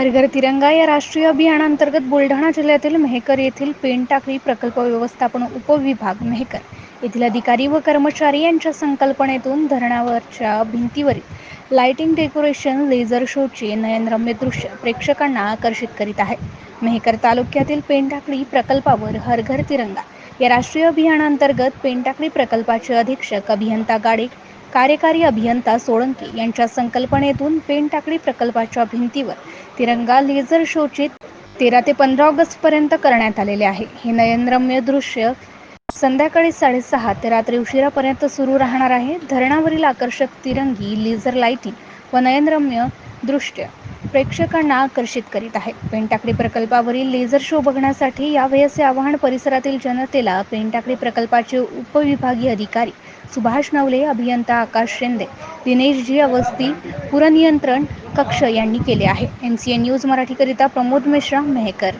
हर घर तिरंगा या राष्ट्रीय अभियानांतर्गत बुलढाणा जिल्ह्यातील मेहकर येथील पेनटाकळी प्रकल्प व्यवस्थापन उपविभाग मेहकर येथील अधिकारी व कर्मचारी यांच्या संकल्पनेतून धरणावरच्या भिंतीवरील लाइटिंग डेकोरेशन लेझर शोचे नयनरम्य दृश्य प्रेक्षकांना आकर्षित करीत आहे. मेहकर तालुक्यातील पेनटाकळी प्रकल्पावर हर घर तिरंगा या राष्ट्रीय अभियानांतर्गत पेनटाकळी प्रकल्पाचे अधीक्षक अभियंता गाडे कार्यकारी अभियंता सोळंकी यांच्या संकल्पनेतून पेनटाकळी प्रकल्पाच्या भिंतीवर तिरंगा लेझर शोचित तेरा ते पंधरा ऑगस्टपर्यंत करण्यात आलेले आहे. हे नयनरम्य दृश्य संध्याकाळी साडेसहा ते रात्री उशिरापर्यंत सुरू राहणार आहे. धरणावरील आकर्षक तिरंगी लेझर लाइटिंग व नयनरम्य दृश्य प्रेक्षकांना आकर्षित करीत आहे. पेनटाकडी प्रकल्पावरील लेझर शो बघण्यासाठी यावे असे आवाहन परिसरातील जनतेला पेनटाकडी प्रकल्पाचे उपविभागीय अधिकारी सुभाष नवले अभियंता आकाश शिंदे दिनेशजी अवस्थी पुरनियंत्रण कक्ष यांनी केले आहे. एम सी एन न्यूज मराठीकरिता प्रमोद मिश्रा मेहकर.